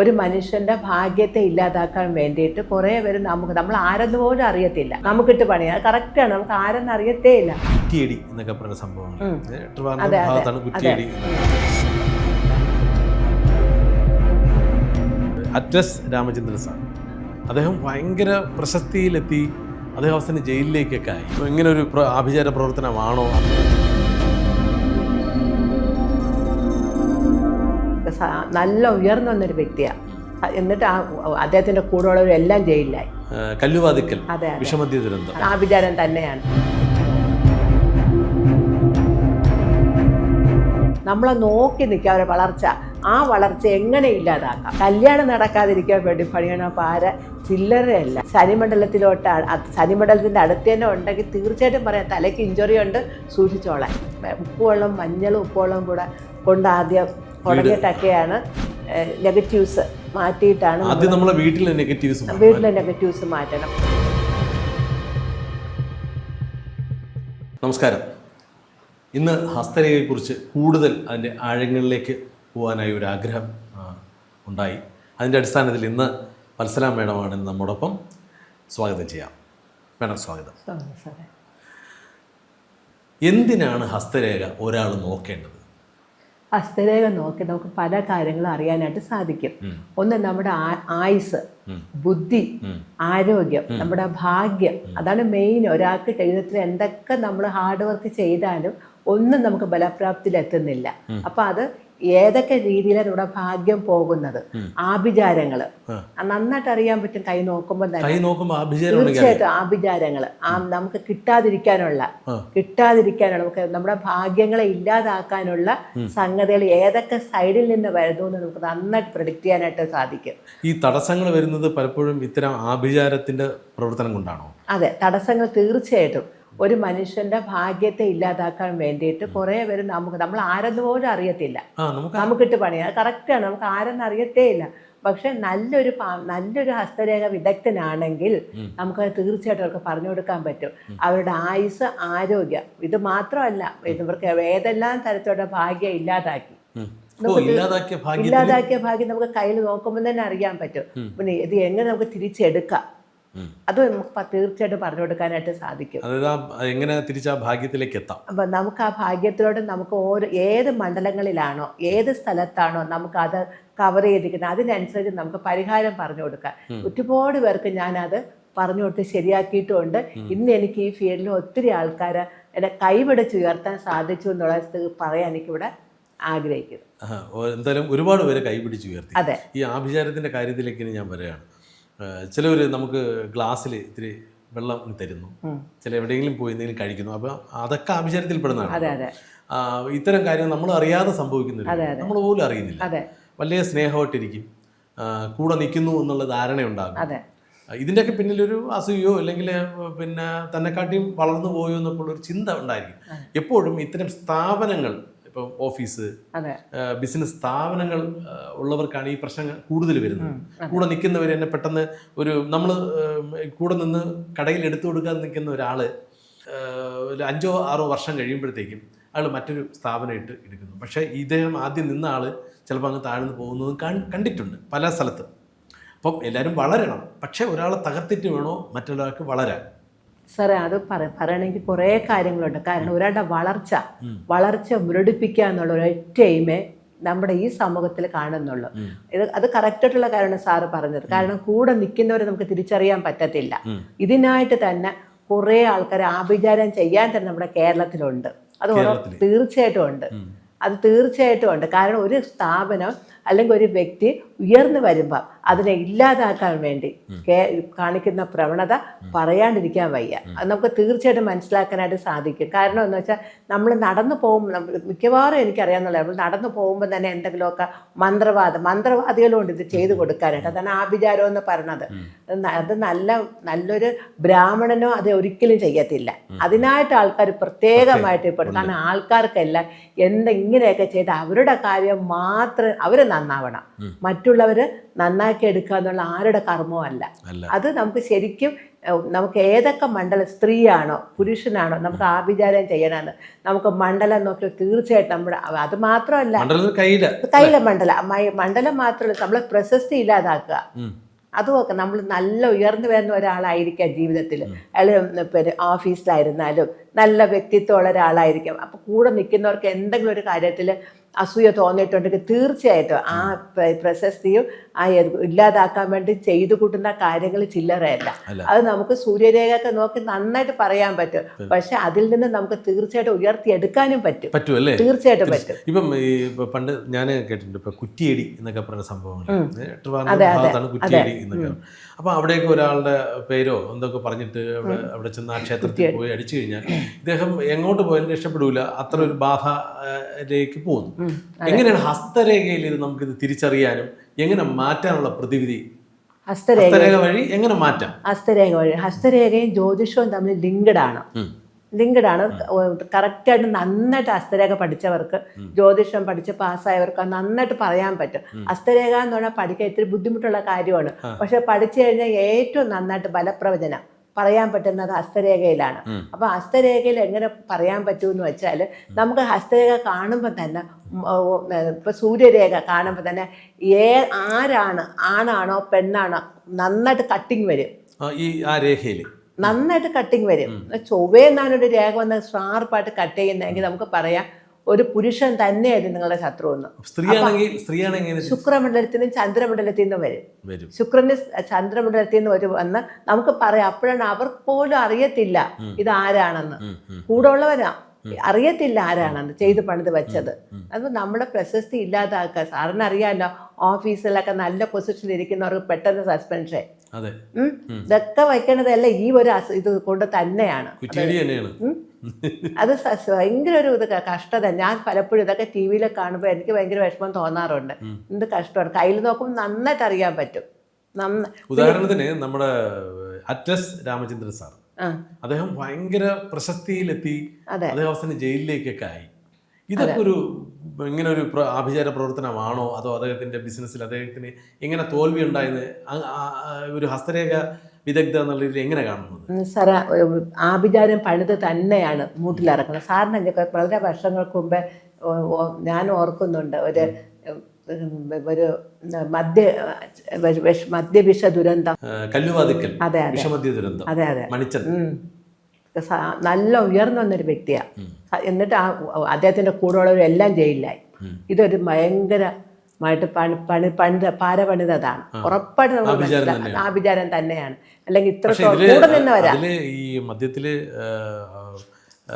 ഒരു മനുഷ്യന്റെ ഭാഗ്യത്തെ ഇല്ലാതാക്കാൻ വേണ്ടിയിട്ട് കുറേ പേര് നമുക്ക് നമ്മൾ ആരെന്ന് പോലും അറിയത്തില്ല. നമുക്കിട്ട് പണി അത് ആണ്. നമുക്ക് ആരെന്ന് അറിയത്തേ ഇല്ല. കുറ്റിയടി എന്നൊക്കെ പറയുന്ന കുറ്റിയടി അറ്റ്ലസ് രാമചന്ദ്രൻ സാർ. അദ്ദേഹം ഭയങ്കര പ്രശസ്തിയിലെത്തി അദ്ദേഹം അവസാനം ജയിലിലേക്കൊക്കെ ആയി. ഇങ്ങനെ ഒരു ആഭിചാര പ്രവർത്തനമാണോ? നല്ല ഉയർന്നു വന്നൊരു വ്യക്തിയാണ് എന്നിട്ട് ആ അദ്ദേഹത്തിന്റെ കൂടെയുള്ളവരെല്ലാം ജയിലിലായി. കല്ലുവാതിക്കൽ അതെ അതെ. വിഷമദ്യ ദുരന്തം. ആ വിചാരം തന്നെയാണ്. നമ്മളെ നോക്കി നിൽക്കുക അവരെ വളർച്ച. ആ വളർച്ച എങ്ങനെ ഇല്ലാതാക്കാം? കല്യാണം നടക്കാതിരിക്കാൻ വേണ്ടി പണിയണ പാര ചില്ലറയല്ല. ശനിമണ്ഡലത്തിലോട്ട് അ- അത് ശനിമണ്ഡലത്തിന്റെ അടുത്ത് തന്നെ ഉണ്ടെങ്കിൽ തീർച്ചയായിട്ടും പറയാം തലയ്ക്ക് ഇഞ്ചുറി ഉണ്ട് സൂക്ഷിച്ചോളാം. ഉപ്പുവെള്ളം മഞ്ഞളും ഉപ്പുവെള്ളം കൂടെ കൊണ്ട് ആദ്യം തുടങ്ങിയിട്ടൊക്കെയാണ് നെഗറ്റീവ്സ് മാറ്റിയിട്ടാണ് ആദ്യം നമ്മളെ വീട്ടിലെ നെഗറ്റീവ്സ് വീട്ടിലെ നെഗറ്റീവ്സ് മാറ്റണം. നമസ്കാരം. ഇന്ന് ഹസ്തരേഖയെക്കുറിച്ച് കൂടുതൽ അതിന്റെ ആഴങ്ങളിലേക്ക് പോകാനായി ഒരു ആഗ്രഹം ഉണ്ടായി. അതിന്റെ അടിസ്ഥാനത്തിൽ ഇന്ന് വത്സല മേഡമാണ് ഇന്ന് നമ്മോടൊപ്പം. സ്വാഗതം ചെയ്യാം. മേഡം സ്വാഗതം. എന്തിനാണ് ഹസ്തരേഖ ഒരാൾ നോക്കേണ്ടത്? ഹസ്തരേഖ നോക്കി നമുക്ക് പല കാര്യങ്ങളും അറിയാനായിട്ട് സാധിക്കും. ഒന്ന് നമ്മുടെ ആയുസ് ബുദ്ധി ആരോഗ്യം നമ്മുടെ ഭാഗ്യം അതാണ് മെയിൻ ഒരാൾക്ക് ജീവിതത്തിൽ എന്തൊക്കെ നമ്മൾ ഹാർഡ് വർക്ക് ചെയ്താലും ഒന്നും നമുക്ക് ബലപ്രാപ്തിയിൽ എത്തുന്നില്ല. അപ്പൊ അത് ഏതൊക്കെ രീതിയിലാണ് ഇവിടെ ഭാഗ്യം പോകുന്നത്? ആഭിചാരങ്ങൾ. നന്നായിട്ട് അറിയാൻ പറ്റും കൈ നോക്കുമ്പോൾ തന്നെ. തീർച്ചയായിട്ടും ആഭിചാരങ്ങൾ. ആ നമുക്ക് കിട്ടാതിരിക്കാനുള്ള കിട്ടാതിരിക്കാനുള്ള നമുക്ക് നമ്മുടെ ഭാഗ്യങ്ങളെ ഇല്ലാതാക്കാനുള്ള സംഗതികൾ ഏതൊക്കെ സൈഡിൽ നിന്ന് വരുന്നു എന്ന് നമുക്ക് നന്നായിട്ട് പ്രഡിക്റ്റ് ചെയ്യാനായിട്ട് സാധിക്കും. ഈ തടസ്സങ്ങൾ വരുന്നത് പലപ്പോഴും ഇത്തരം ആഭിചാരത്തിന്റെ പ്രവർത്തനം കൊണ്ടാണോ? അതെ തടസ്സങ്ങൾ തീർച്ചയായിട്ടും. ഒരു മനുഷ്യന്റെ ഭാഗ്യത്തെ ഇല്ലാതാക്കാൻ വേണ്ടിയിട്ട് കുറേ പേര് നമുക്ക് നമ്മൾ ആരെന്ന് പോലും അറിയത്തില്ല. നമുക്കിട്ട് പണി. അത് കറക്റ്റാണ് നമുക്ക് ആരെന്ന് അറിയത്തേ ഇല്ല. പക്ഷെ നല്ലൊരു നല്ലൊരു ഹസ്തരേഖ വിദഗ്ധനാണെങ്കിൽ നമുക്ക് തീർച്ചയായിട്ടും അവർക്ക് പറഞ്ഞു കൊടുക്കാൻ പറ്റും. അവരുടെ ആയുസ് ആരോഗ്യം ഇത് മാത്രമല്ല ഇവർക്ക് ഏതെല്ലാം തരത്തിലുള്ള ഭാഗ്യം ഇല്ലാതാക്കി. ഇല്ലാതാക്കിയ ഭാഗ്യം നമുക്ക് കയ്യിൽ നോക്കുമ്പോൾ തന്നെ അറിയാൻ പറ്റും. പിന്നെ ഇത് എങ്ങനെ നമുക്ക് തിരിച്ചെടുക്കാം. അത് നമുക്ക് തീർച്ചയായിട്ടും പറഞ്ഞു കൊടുക്കാനായിട്ട് സാധിക്കും. അതായത് എങ്ങനെ തിരിച്ച് ആ ഭാഗ്യത്തിലേക്ക് എത്താം? അപ്പം നമുക്ക് ആ ഭാഗ്യത്തിലൂടെ നമുക്ക് ഓരോ ഏത് മണ്ഡലങ്ങളിലാണോ ഏത് സ്ഥലത്താണോ നമുക്ക് അത് കവർ ചെയ്തിരിക്കുന്നത് അതിനനുസരിച്ച് നമുക്ക് പരിഹാരം പറഞ്ഞു കൊടുക്കാം. ഒരുപാട് പേർക്ക് ഞാനത് പറഞ്ഞു കൊടുത്ത് ശരിയാക്കിയിട്ടുമുണ്ട് ഇന്ന് എനിക്ക് ഈ ഫീൽഡിൽ ഒത്തിരി ആൾക്കാരെ എന്നെ കൈപിടിച്ച് ഉയർത്താൻ സാധിച്ചു എന്നുള്ള പറയാൻ എനിക്കിവിടെ ആഗ്രഹിക്കുന്നു. എന്തായാലും ഒരുപാട് പേര് കൈപിടിച്ച് ഉയർത്തി. അതെ. ഈ ആഭിചാരത്തിന്റെ കാര്യത്തിലേക്ക് ഞാൻ വരികയാണ്. ചിലവർ നമുക്ക് ഗ്ലാസ്സിൽ ഇത്തിരി വെള്ളം തരുന്നു. ചില എവിടെയെങ്കിലും പോയി എന്തെങ്കിലും കഴിക്കുന്നു. അപ്പോൾ അതൊക്കെ ആഭിചാരത്തിൽപ്പെടുന്നതാണ് ഇത്തരം കാര്യങ്ങൾ നമ്മൾ അറിയാതെ സംഭവിക്കുന്ന അതെ, അതെ. നമ്മൾ പോലും അറിയുന്നില്ല. വലിയ സ്നേഹമായിട്ടിരിക്കും. കൂടെ നിൽക്കുന്നു എന്നുള്ള ധാരണയുണ്ടാകും. അതെ. ആ, ഇതിന്റെയൊക്കെ പിന്നിലൊരു അസൂയോ അല്ലെങ്കിൽ പിന്നെ തന്നെക്കാട്ടിയും വളർന്നു പോയോ എന്നൊക്കെ ഉള്ളൊരു ചിന്ത ഉണ്ടായിരിക്കും. എപ്പോഴും ഇത്തരം സ്ഥാപനങ്ങൾ ഇപ്പം ഓഫീസ് ബിസിനസ് സ്ഥാപനങ്ങൾ ഉള്ളവർക്കാണ് ഈ പ്രശ്നങ്ങൾ കൂടുതൽ വരുന്നത്. കൂടെ നിൽക്കുന്നവർ എന്നെ പെട്ടെന്ന് ഒരു നമ്മൾ കൂടെ നിന്ന് കടയിൽ എടുത്തു കൊടുക്കാൻ നിൽക്കുന്ന ഒരാൾ ഒരു അഞ്ചോ ആറോ വർഷം കഴിയുമ്പോഴത്തേക്കും അയാൾ മറ്റൊരു സ്ഥാപനം ഇട്ട് എടുക്കുന്നു. പക്ഷേ ഇദ്ദേഹം ആദ്യം നിന്ന ആൾ ചിലപ്പോൾ അങ്ങ് താഴ്ന്നു പോകുന്നതും കണ്ടിട്ടുണ്ട് പല സ്ഥലത്തും. അപ്പം എല്ലാവരും വളരണം. പക്ഷേ ഒരാളെ തകർത്തിട്ട് വേണോ മറ്റൊരാൾക്ക് വളരാൻ. സാറേ അത് പറ പറയണമെങ്കിൽ കുറേ കാര്യങ്ങളുണ്ട്. കാരണം ഒരാളുടെ വളർച്ച വളർച്ച മുരടിപ്പിക്കുക എന്നുള്ള ഒരൊറ്റ എയിമേ നമ്മുടെ ഈ സമൂഹത്തിൽ കാണുന്നുള്ളൂ. ഇത് അത് കറക്റ്റായിട്ടുള്ള കാര്യമാണ് സാറ് പറഞ്ഞത്. കാരണം കൂടെ നിൽക്കുന്നവരെ നമുക്ക് തിരിച്ചറിയാൻ പറ്റത്തില്ല. ഇതിനായിട്ട് തന്നെ കുറേ ആൾക്കാരെ ആഭിചാരം ചെയ്യാൻ തന്നെ നമ്മുടെ കേരളത്തിലുണ്ട്. അത് തീർച്ചയായിട്ടും ഉണ്ട്. അത് തീർച്ചയായിട്ടും ഉണ്ട്. കാരണം ഒരു സ്ഥാപനം അല്ലെങ്കിൽ ഒരു വ്യക്തി ഉയർന്നു വരുമ്പോൾ അതിനെ ഇല്ലാതാക്കാൻ വേണ്ടി കാണിക്കുന്ന പ്രവണത പറയാണ്ടിരിക്കാൻ വയ്യ. അത് നമുക്ക് തീർച്ചയായിട്ടും മനസ്സിലാക്കാനായിട്ട് സാധിക്കും. കാരണം എന്ന് വെച്ചാൽ നമ്മൾ നടന്നു പോകുമ്പോൾ മിക്കവാറും എനിക്കറിയാമെന്നുള്ള നമ്മൾ നടന്നു പോകുമ്പോൾ തന്നെ എന്തെങ്കിലുമൊക്കെ മന്ത്രവാദം മന്ത്രവാദികളുണ്ട് ഇത് ചെയ്തു കൊടുക്കാനായിട്ട്. അതാണ് ആഭിചാരം എന്ന് പറയണത്. അത് അത് നല്ല നല്ലൊരു ബ്രാഹ്മണനോ അത് ഒരിക്കലും ചെയ്യത്തില്ല. അതിനായിട്ട് ആൾക്കാർ പ്രത്യേകമായിട്ട് ഇപ്പോൾ കാരണം ആൾക്കാർക്കെല്ലാം എന്തെങ്കിലുമൊക്കെ ചെയ്ത് അവരുടെ കാര്യം മാത്രം അവർ നന്നാവണം. മറ്റുള്ളവർ നന്നാക്കി എടുക്കുക എന്നുള്ള ആരുടെ കർമ്മവും അല്ല. അല്ല. അത് നമുക്ക് ശരിക്കും നമുക്ക് ഏതൊക്കെ മണ്ഡലം സ്ത്രീയാണോ പുരുഷനാണോ നമുക്ക് ആഭിചാരം ചെയ്യണമെന്ന് നമുക്ക് മണ്ഡലം നോക്കി തീർച്ചയായിട്ടും നമ്മുടെ അത് മാത്രമല്ല. കയ്യിൽ. കയ്യിലെ മണ്ഡലം മണ്ഡലം മാത്രമല്ല നമ്മളെ പ്രശസ്തി ഇല്ലാതാക്കുക. അതുമൊക്കെ നമ്മൾ നല്ല ഉയർന്നു വരുന്ന ഒരാളായിരിക്കാം ജീവിതത്തിൽ. അയാൾ പിന്നെ ഓഫീസിലായിരുന്നാലും നല്ല വ്യക്തിത്വമുള്ള ഒരാളായിരിക്കും. അപ്പോൾ കൂടെ നിൽക്കുന്നവർക്ക് എന്തെങ്കിലും ഒരു കാര്യത്തിൽ അസൂയ തോന്നിയിട്ടുണ്ടെങ്കിൽ തീർച്ചയായിട്ടും ആ പ്ര- പ്രശസ്തിയും ആ ഇല്ലാതാക്കാൻ വേണ്ടി ചെയ്തു കൂട്ടുന്ന കാര്യങ്ങൾ ചില്ലറയല്ല. അത് നമുക്ക് സൂര്യരേഖയൊക്കെ നോക്കി നന്നായിട്ട് പറയാൻ പറ്റും. പക്ഷെ അതിൽ നിന്ന് നമുക്ക് തീർച്ചയായിട്ടും ഉയർത്തിയെടുക്കാനും പറ്റും. പറ്റും അല്ലേ? തീർച്ചയായിട്ടും പറ്റും. ഇപ്പം ഈ പണ്ട് ഞാൻ കേട്ടിട്ടുണ്ട് ഇപ്പൊ കുറ്റിയടി എന്നൊക്കെ പറയുന്ന സംഭവങ്ങൾ. കുറ്റിയടി എന്നൊക്കെ. അപ്പൊ അവിടെയൊക്കെ ഒരാളുടെ പേരോ എന്തൊക്കെ പറഞ്ഞിട്ട് അവിടെ അവിടെ ചെന്ന് ആ ക്ഷേത്രത്തിൽ പോയി അടിച്ചു കഴിഞ്ഞാൽ ഇദ്ദേഹം എങ്ങോട്ട് പോയാലും രക്ഷപ്പെടൂല. അത്ര ഒരു ബാധയിലേക്ക് പോകുന്നു. എങ്ങനെയാണ് ഹസ്തരേഖയിൽ ഇത് നമുക്കിത് തിരിച്ചറിയാനും എങ്ങനെ മാറ്റാനുള്ള പ്രതിവിധി? ഹസ്തരേഖ വഴി എങ്ങനെ മാറ്റാം? ഹസ്തരേഖ വഴി. ഹസ്തരേഖയും ജ്യോതിഷവും തമ്മിൽ ലിങ്ക്ഡ് ആണ്. ലിങ്ക്ഡ് ആണ്. കറക്റ്റായിട്ട് നന്നായിട്ട് ഹസ്തരേഖ പഠിച്ചവർക്ക് ജ്യോതിഷം പഠിച്ച് പാസ്സായവർക്ക് നന്നായിട്ട് പറയാൻ പറ്റും. ഹസ്തരേഖ എന്ന് പറഞ്ഞാൽ പഠിക്കാൻ ഇത്തിരി ബുദ്ധിമുട്ടുള്ള കാര്യമാണ്. പക്ഷെ പഠിച്ചു കഴിഞ്ഞാൽ ഏറ്റവും നന്നായിട്ട് ബലപ്രവചനം പറയാൻ പറ്റുന്നത് ഹസ്തരേഖയിലാണ്. അപ്പൊ ഹസ്തരേഖയിൽ എങ്ങനെ പറയാൻ പറ്റുമെന്ന് വെച്ചാൽ നമുക്ക് ഹസ്തരേഖ കാണുമ്പോൾ തന്നെ ഇപ്പൊ സൂര്യരേഖ കാണുമ്പോൾ തന്നെ ഏ ആരാണ് ആണാണോ പെണ്ണാണോ നന്നായിട്ട് കട്ടിങ് വരും. ഈ ആ രേഖയിൽ നന്നായിട്ട് കട്ടിങ് വരും. ചൊവ്വേന്നാണ് ഒരു രേഖ വന്ന് ഷാർപ്പായിട്ട് കട്ട് ചെയ്യുന്നതെങ്കിൽ നമുക്ക് പറയാം ഒരു പുരുഷൻ തന്നെയായിരുന്നു നിങ്ങളുടെ ശത്രു എന്ന്. സ്ത്രീയാണെങ്കിൽ സ്ത്രീയാണെങ്കിൽ എങ്ങനെ ശുക്രമണ്ഡലത്തിൽ നിന്നും ചന്ദ്രമണ്ഡലത്തിൽ നിന്നും വരും. വരും. ശുക്രന് ചന്ദ്രമണ്ഡലത്തിൽ നിന്ന് ഒരു വന്ന് നമുക്ക് പറയാം അപ്പോഴാണ് അവർക്ക് പോലും അറിയത്തില്ല ഇത് ആരാണെന്ന്. കൂടെ ഉള്ളവരാ അറിയത്തില്ല ആരാണെന്ന് ചെയ്ത് പണിത് വെച്ചത്. അത് നമ്മുടെ പ്രശസ്തി ഇല്ലാതാക്കുക. സാറിന് അറിയാമല്ലോ ഓഫീസിലൊക്കെ നല്ല പൊസിഷനിൽ ഇരിക്കുന്നവർക്ക് പെട്ടെന്ന് സസ്പെൻഷൻ. ഇതൊക്കെ വയ്ക്കണതല്ല ഈ ഒരു ഇത് കൊണ്ട് തന്നെയാണ്. അത് ഭയങ്കര ഒരു ഇത് കഷ്ടത. ഞാൻ പലപ്പോഴും ഇതൊക്കെ ടി വിയിൽ കാണുമ്പോൾ എനിക്ക് ഭയങ്കര വിഷമം തോന്നാറുണ്ട്. എന്ത് കഷ്ടമാണ്. കയ്യിൽ നോക്കുമ്പോൾ നന്നായിട്ട് അറിയാൻ പറ്റും. ഉദാഹരണത്തിന് നമ്മുടെ അറ്റസ് രാമചന്ദ്രൻ സാർ. അദ്ദേഹം ഭയങ്കര പ്രശസ്തിയിലെത്തി അതെ. അദ്ദേഹം അവസാനം ജയിലിലേക്കൊക്കെ ആയി. ഇതൊക്കെ ഒരു ഇങ്ങനെ ഒരു ആഭിചാര പ്രവർത്തനമാണോ? അതോ അദ്ദേഹത്തിന്റെ ബിസിനസ്സിൽ അദ്ദേഹത്തിന് എങ്ങനെ തോൽവി ഉണ്ടായെന്ന് ഒരു ഹസ്തരേഖ വിദഗ്ധ എന്നുള്ള രീതിയിൽ എങ്ങനെ കാണുന്നത്? സാറ ആഭിചാരം പണിത് തന്നെയാണ് മൂട്ടിലിറക്കുന്നത്. സാറിന് വളരെ വർഷങ്ങൾക്ക് മുമ്പേ ഞാൻ ഓർക്കുന്നുണ്ട്. ഒരു ഒരു മദ്യ വിഷ- മദ്യവിഷ ദുരന്തം. കല്ലുവാതിക്കൽ. അതെ അതെ. വിഷമദ്യ ദുരന്തം. അതെ അതെ. മണിച്ചൻ. നല്ല ഉയർന്നു വന്നൊരു വ്യക്തിയാണ് എന്നിട്ട് ആ അദ്ദേഹത്തിന്റെ കൂടെയുള്ളവരെല്ലാം ജയിലിലായി. ഇതൊരു ഭയങ്കരമായിട്ട് പണി പണി പണിത പാരപണിതാണ് ഉറപ്പായിട്ട് നമ്മൾ ആഭിചാരം വിചാരം തന്നെയാണ്. അല്ലെങ്കിൽ ഇത്രത്തോളം കൂടെ അതിൽ ഈ മദ്യത്തിൽ ആ, ആ,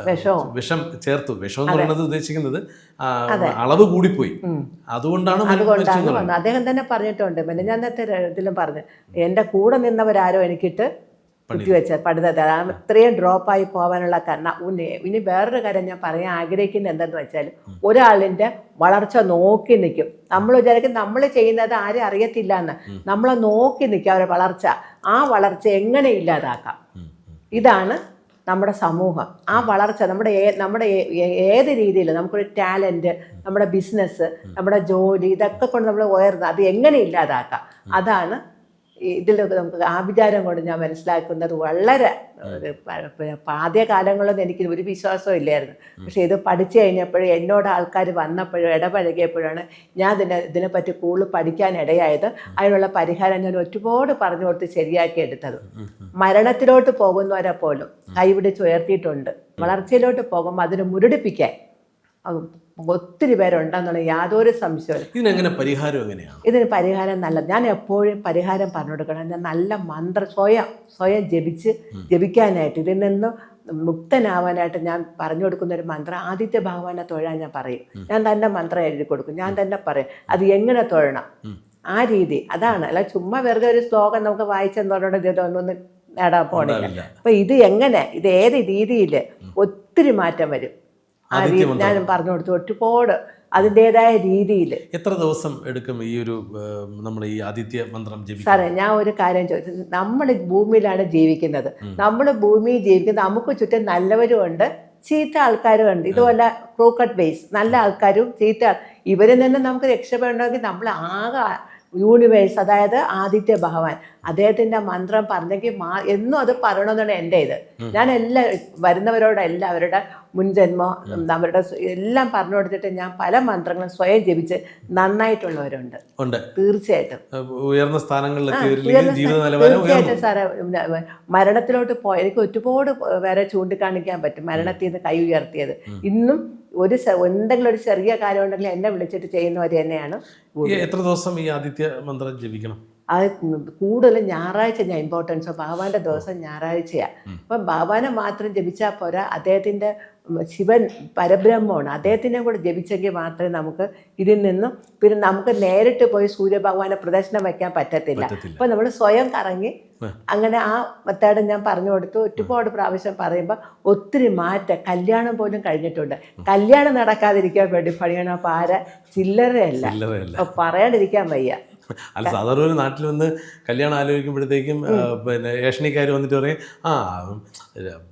വിഷവും. വിഷം ചേർത്തു. വിഷം എന്ന് പറയുന്നത് ഉദ്ദേശിക്കുന്നത് ആ, അളവ് കൂടിപ്പോയി. അതുകൊണ്ടാണ് അതുകൊണ്ടാണ് അദ്ദേഹം തന്നെ പറഞ്ഞിട്ടുണ്ട്. പിന്നെ ഞാൻ നേരത്തെ ഇതിലും പറഞ്ഞു എന്റെ കൂടെ നിന്നവരാരോ എനിക്കിട്ട് കുത്തിവെച്ച വെച്ച അതാണ് ഇത്രയും ഡ്രോപ്പായി പോകാനുള്ള കാരണം ഉന്നെ ഇനി വേറൊരു കാര്യം ഞാൻ പറയാൻ ആഗ്രഹിക്കുന്നത് എന്തെന്ന് വെച്ചാൽ ഒരാളിന്റെ വളർച്ച നോക്കി നിൽക്കും നമ്മൾ വിചാരിക്കും നമ്മൾ ചെയ്യുന്നത് ആരും അറിയത്തില്ല എന്ന് നമ്മളെ നോക്കി നിൽക്കുക അവരുടെ വളർച്ച. ആ വളർച്ച എങ്ങനെ ഇല്ലാതാക്കാം. ഇതാണ് നമ്മുടെ സമൂഹം. ആ വളർച്ച നമ്മുടെ നമ്മുടെ ഏത് രീതിയിൽ നമുക്കൊരു ടാലന്റ് നമ്മുടെ ബിസിനസ് നമ്മുടെ ജോലി ഇതൊക്കെ കൊണ്ട് നമ്മൾ ഉയർന്ന് അത് എങ്ങനെ ഇല്ലാതാക്കാം? അതാണ് ഇതിലൊക്കെ നമുക്ക് വിചാരം കൊണ്ട് ഞാൻ മനസ്സിലാക്കുന്നത് വളരെ ആദ്യകാലങ്ങളൊന്നും എനിക്ക് ഒരു വിശ്വാസവും ഇല്ലായിരുന്നു. പക്ഷേ ഇത് പഠിച്ചു കഴിഞ്ഞപ്പോഴും എന്നോട് ആൾക്കാർ വന്നപ്പോഴും ഇടപഴകിയപ്പോഴാണ് ഞാൻ ഇതിനെ ഇതിനെപ്പറ്റി കൂടുതൽ പഠിക്കാനിടയായത് അതിനുള്ള പരിഹാരം ഞാൻ ഒരുപാട് പറഞ്ഞു കൊടുത്ത് ശരിയാക്കി എടുത്തത്. മരണത്തിലോട്ട് പോകുന്നവരെ പോലും കൈവിടിച്ച് ഉയർത്തിയിട്ടുണ്ട്. വളർച്ചയിലോട്ട് പോകുമ്പോൾ അതിനെ മുരടിപ്പിക്കാൻ. ഒത്തിരി പേരുണ്ടെന്നുള്ള യാതൊരു സംശയവും ഇതിനെങ്ങനെ പരിഹാരം എങ്ങനെയാണ് ഇതിന് പരിഹാരം നല്ല ഞാൻ എപ്പോഴും പരിഹാരം പറഞ്ഞു കൊടുക്കണം. ഞാൻ നല്ല മന്ത്ര സ്വയം സ്വയം ജപിച്ച് ജപിക്കാനായിട്ട് ഇതിൽ നിന്ന് മുക്തനാവാനായിട്ട് ഞാൻ പറഞ്ഞു കൊടുക്കുന്ന ഒരു മന്ത്രം ആദിത്യ ഭഗവാനെ തൊഴാൻ ഞാൻ പറയും. ഞാൻ തന്നെ മന്ത്രം എഴുതി കൊടുക്കും. ഞാൻ തന്നെ പറയും അത് എങ്ങനെ തൊഴണം? ആ രീതി. അതാണ്. അല്ല ചുമ്മാ വെറുതെ ഒരു ശ്ലോകം നമുക്ക് വായിച്ചെന്നോടെ ഇതൊന്നും നേടാൻ പോണില്ല. അപ്പൊ ഇത് എങ്ങനെ ഇത് ഏത് രീതിയിൽ ഒത്തിരി മാറ്റം വരും. ആ ആദിത്യ രീതി ഞാൻ പറഞ്ഞു കൊടുത്തു ഒറ്റപ്പോട് അതിന്റെതായ രീതിയിൽ എത്ര ദിവസം എടുക്കും ഈ ഒരു നമ്മൾ ഈ ആദിത്യ മന്ത്രം സാറേ ഞാൻ ഒരു കാര്യം ചോദിച്ചത്. നമ്മൾ ഭൂമിയിലാണ് ജീവിക്കുന്നത്. നമ്മൾ ഭൂമിയിൽ ജീവിക്കുന്നത് നമുക്ക് ചുറ്റും നല്ലവരും ഉണ്ട് ചീത്ത ആൾക്കാരും ഉണ്ട്. ഇതുപോലെ ക്രൂക്കട്ട് ബേസ്. നല്ല ആൾക്കാരും ചീത്ത ഇവരിൽ നിന്ന് നമുക്ക് രക്ഷപ്പെടണമെങ്കിൽ നമ്മൾ ആകെ യൂണിവേഴ്സ് അതായത് ആദിത്യ ഭഗവാൻ. അദ്ദേഹത്തിന്റെ മന്ത്രം പറഞ്ഞെങ്കിൽ മാ എന്നും അത് പറയണമെന്നാണ് എന്റെ ഇത്. ഞാൻ എല്ലാ വരുന്നവരോട് എല്ലാവരുടെ മുൻജന്മം അവരുടെ എല്ലാം പറഞ്ഞു കൊടുത്തിട്ട് ഞാൻ പല മന്ത്രങ്ങളും സ്വയം ജപിച്ച് നന്നായിട്ടുള്ളവരുണ്ട്. ഉണ്ട്. തീർച്ചയായിട്ടും. ഉയർന്ന തീർച്ചയായിട്ടും സാറേ മരണത്തിലോട്ട് പോയ എനിക്ക് ഒരുപാട് വേറെ ചൂണ്ടിക്കാണിക്കാൻ പറ്റും. മരണത്തിൽ നിന്ന് കൈ ഉയർത്തിയത്. ഇന്നും ഒരു എന്തെങ്കിലും ഒരു ചെറിയ കാര്യം ഉണ്ടെങ്കിൽ എന്നെ വിളിച്ചിട്ട് ചെയ്യുന്നവർ തന്നെയാണ് എത്ര ദിവസം ഈ ആദിത്യ മന്ത്രം ജപിക്കണം? അത് കൂടുതൽ ഞായറാഴ്ച ഞാൻ ഇമ്പോർട്ടൻസ് ഭഗവാന്റെ ദിവസം ഞായറാഴ്ചയാണ് അപ്പം ഭഗവാനെ മാത്രം ജപിച്ചാൽ പോരാ. അദ്ദേഹത്തിന്റെ ശിവൻ പരബ്രഹ്മമാണ്. അദ്ദേഹത്തിനെ കൂടെ ജപിച്ചെങ്കിൽ മാത്രമേ നമുക്ക് ഇതിൽ നിന്നും പിന്നെ നമുക്ക് നേരിട്ട് പോയി സൂര്യഭഗവാനെ പ്രദർശനം വയ്ക്കാൻ പറ്റത്തില്ല. അപ്പോൾ അപ്പം നമ്മൾ സ്വയം കറങ്ങി അങ്ങനെ ആ മെത്തേഡ് ഞാൻ പറഞ്ഞു കൊടുത്തു. ഒരുപാട് പ്രാവശ്യം പറയുമ്പോൾ ഒത്തിരി മാറ്റം. കല്യാണം പോലും കഴിഞ്ഞിട്ടുണ്ട്. കല്യാണം നടക്കാതിരിക്കാൻ വേണ്ടി പണിയണ പാര ചില്ലറയല്ല. പറയാണ്ടിരിക്കാൻ വയ്യ. അല്ല സാധാരണ ഒരു നാട്ടിൽ വന്ന് കല്യാണം ആലോചിക്കുമ്പോഴത്തേക്കും പിന്നെ ഏഷണിക്കാർ വന്നിട്ട് പറയും ആ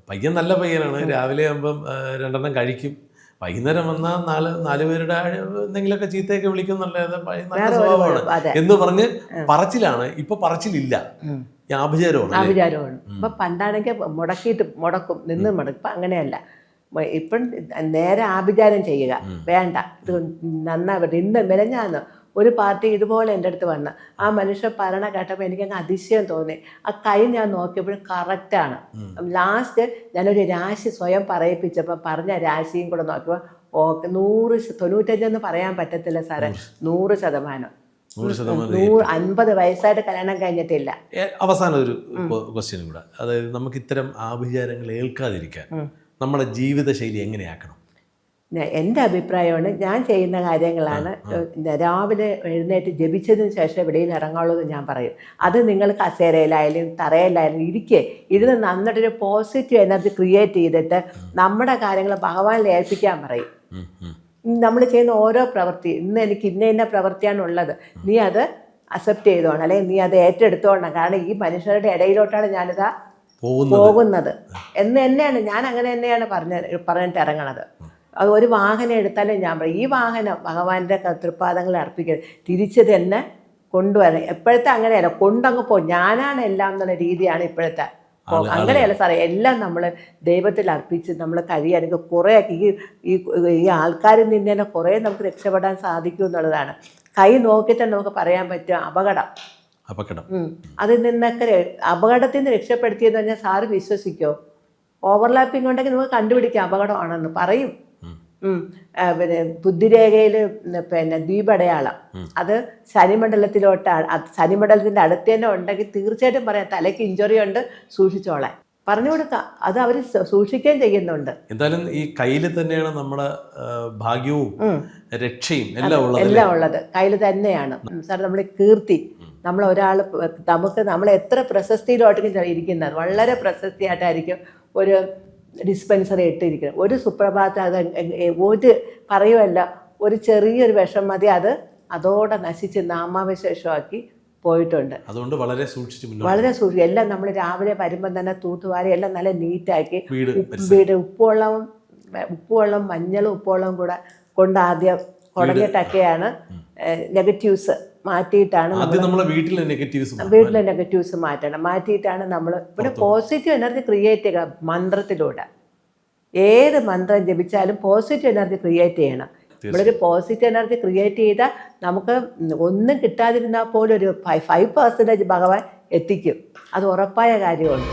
പയ്യൻ നല്ല പയ്യനാണ് രാവിലെ ആകുമ്പം രണ്ടെണ്ണം കഴിക്കും. വൈകുന്നേരം വന്നാൽ നാല് നാല് പേരുടെ എന്തെങ്കിലുമൊക്കെ ചീത്തയൊക്കെ വിളിക്കും നല്ല സ്വഭാവമാണ്. എന്ന് പറഞ്ഞ് പറച്ചിലാണ്. ഇപ്പൊ പറച്ചിലില്ല. ആഭിചാരമാണ് ആഭിചാരമാണ്. ഇപ്പൊ പണ്ടാണെങ്കിൽ മുടക്കിയിട്ട് മുടക്കും നിന്ന് മുടക്കും. ഇപ്പൊ അങ്ങനെയല്ല. ഇപ്പം നേരെ ആഭിചാരം ചെയ്യുക. വേണ്ട. ഇത് നന്നാവട്ടെ ഇന്ന് മെനഞ്ഞാന്ന്. ഒരു പാർട്ടി ഇതുപോലെ എന്റെ അടുത്ത് വന്ന് ആ മനുഷ്യൻ ഭരണ കേട്ടപ്പോൾ എനിക്കങ്ങ് അതിശയം തോന്നി. ആ കൈ ഞാൻ നോക്കിയപ്പോഴും കറക്റ്റാണ് ലാസ്റ്റ് ഞാനൊരു രാശി സ്വയം പറയിപ്പിച്ചപ്പോൾ പറഞ്ഞ രാശിയും കൂടെ നോക്കിയപ്പോൾ ഓക്കെ നൂറ് തൊണ്ണൂറ്റഞ്ചെന്ന് പറയാൻ പറ്റത്തില്ല സാറേ. നൂറ് ശതമാനം. നൂറ് അൻപത് വയസ്സായിട്ട് കല്യാണം കഴിഞ്ഞിട്ടില്ല. അവസാന ഒരു ക്വസ്റ്റ്യൻ കൂടെ. അതായത് നമുക്ക് ഇത്തരം ആഭിചാരങ്ങൾ ഏൽക്കാതിരിക്കാൻ നമ്മുടെ ജീവിതശൈലി എങ്ങനെയാക്കണം? എന്റെ അഭിപ്രായമാണ്. ഞാൻ ചെയ്യുന്ന കാര്യങ്ങളാണ്. രാവിലെ എഴുന്നേറ്റ് ജപിച്ചതിന് ശേഷം വെളിയിൽ ഇറങ്ങാവുള്ളൂ എന്ന് ഞാൻ പറയും. അത് നിങ്ങൾ കസേരയിലായാലും തറയിലായാലും ഇരിക്കേ ഇരുന്ന് നന്നിട്ടൊരു പോസിറ്റീവ് എനർജി ക്രിയേറ്റ് ചെയ്തിട്ട് നമ്മുടെ കാര്യങ്ങൾ ഭഗവാനിൽ ഏൽപ്പിക്കാൻ പറയും. നമ്മൾ ചെയ്യുന്ന ഓരോ പ്രവൃത്തി ഇന്ന് എനിക്ക് ഇന്ന ഇന്ന പ്രവൃത്തിയാണ് ഉള്ളത്. നീ അത് അക്സെപ്റ്റ് ചെയ്തോണം അല്ലെങ്കിൽ നീ അത് ഏറ്റെടുത്തോണം. കാരണം ഈ മനുഷ്യരുടെ ഇടയിലോട്ടാണ് ഞാനിതാ പോകുന്നത്. പോകുന്നത്. എന്ന് തന്നെയാണ് ഞാൻ അങ്ങനെ തന്നെയാണ് പറഞ്ഞ പറഞ്ഞിട്ട് ഇറങ്ങണത്. അത് ഒരു വാഹനം എടുത്താലും ഞാൻ പറയും. ഈ വാഹനം ഭഗവാന്റെ തൃപ്പാദങ്ങളിൽ അർപ്പിക്കരുത്. തിരിച്ച് തന്നെ കൊണ്ടുവരണം. എപ്പോഴത്തെ അങ്ങനെയല്ല കൊണ്ടങ്ങ് പോകും ഞാനാണ് എല്ലാം എന്നുള്ള രീതിയാണ് ഇപ്പോഴത്തെ. അങ്ങനെയല്ല സാറേ എല്ലാം നമ്മൾ ദൈവത്തിൽ അർപ്പിച്ച് നമ്മൾ കഴിയാണെങ്കിൽ കുറേ ഈ ഈ ആൾക്കാരിൽ നിന്ന് തന്നെ കുറേ നമുക്ക് രക്ഷപ്പെടാൻ സാധിക്കും എന്നുള്ളതാണ്. കൈ നോക്കിയിട്ട് നമുക്ക് പറയാൻ പറ്റും അപകടം. അപകടം. അതിൽ നിന്നൊക്കെ അപകടത്തിൽ നിന്ന് രക്ഷപ്പെടുത്തിയെന്ന് പറഞ്ഞാൽ സാറ് വിശ്വസിക്കോ? ഓവർലാപ്പിംഗ് ഉണ്ടെങ്കിൽ നമുക്ക് കണ്ടുപിടിക്കാം അപകടമാണെന്ന്. പറയും. പിന്നെ ബുദ്ധിരേഖയിൽ പിന്നെ ദ്വീപടയാളം. അത് ശനിമണ്ഡലത്തിലോട്ടാണ്. ശനിമണ്ഡലത്തിന്റെ അടുത്ത് തന്നെ ഉണ്ടെങ്കിൽ തീർച്ചയായിട്ടും പറയാം തലയ്ക്ക് ഇഞ്ചുറി ഉണ്ട് സൂക്ഷിച്ചോളെ പറഞ്ഞു കൊടുക്കാം. അത് അവർ സൂക്ഷിക്കുകയും ചെയ്യുന്നുണ്ട്. എന്തായാലും ഈ കയ്യിൽ തന്നെയാണ് നമ്മുടെ ഭാഗ്യവും രക്ഷയും എല്ലാം ഉള്ളത് എല്ലാം ഉള്ളത്. കയ്യിൽ തന്നെയാണ്. സാർ നമ്മുടെ കീർത്തി. നമ്മൾ ഒരാൾ നമുക്ക് നമ്മൾ എത്ര പ്രശസ്തിയിലോട്ടെങ്കിലും ഇരിക്കുന്നത്? വളരെ പ്രശസ്തിയായിട്ടായിരിക്കും ഒരു ഡിസ്പെൻസറി ഇട്ടിരിക്കുന്നത്. ഒരു സുപ്രഭാതം അത് ഒരു പറയുമല്ല ഒരു ചെറിയൊരു വിഷം മതി അത് അതോടെ നശിച്ച് നാമാവശേഷമാക്കി പോയിട്ടുണ്ട്. അതുകൊണ്ട് വളരെ സൂക്ഷിച്ചു വളരെ സൂക്ഷിച്ചു. എല്ലാം നമ്മൾ രാവിലെ വരുമ്പം തന്നെ തൂത്തുവാരി എല്ലാം നല്ല നീറ്റാക്കി വീട് ഉപ്പുവെള്ളവും ഉപ്പുവെള്ളം മഞ്ഞളും ഉപ്പുവെള്ളവും കൂടെ കൊണ്ട് ആദ്യം കുടഞ്ഞിട്ടൊക്കെയാണ് നെഗറ്റീവ്സ് മാറ്റിയിട്ടാണ് ആദ്യം നമ്മളെ വീട്ടിലെ നെഗറ്റീവ്സ് വീട്ടിലെ നെഗറ്റീവ്സ് മാറ്റണം. മാറ്റിയിട്ടാണ് നമ്മൾ പിന്നെ പോസിറ്റീവ് എനർജി ക്രിയേറ്റ് ചെയ്യുക മന്ത്രത്തിലൂടെ. ഏത് മന്ത്രം ജപിച്ചാലും പോസിറ്റീവ് എനർജി ക്രിയേറ്റ് ചെയ്യണം. നമ്മളൊരു പോസിറ്റീവ് എനർജി ക്രിയേറ്റ് ചെയ്താൽ നമുക്ക് ഒന്നും കിട്ടാതിരുന്നാൽ പോലും ഒരു ഫൈവ് ഫൈവ് പെർസെന്റേജ് ഭഗവാൻ എത്തിക്കും. അത് ഉറപ്പായ കാര്യമാണ്.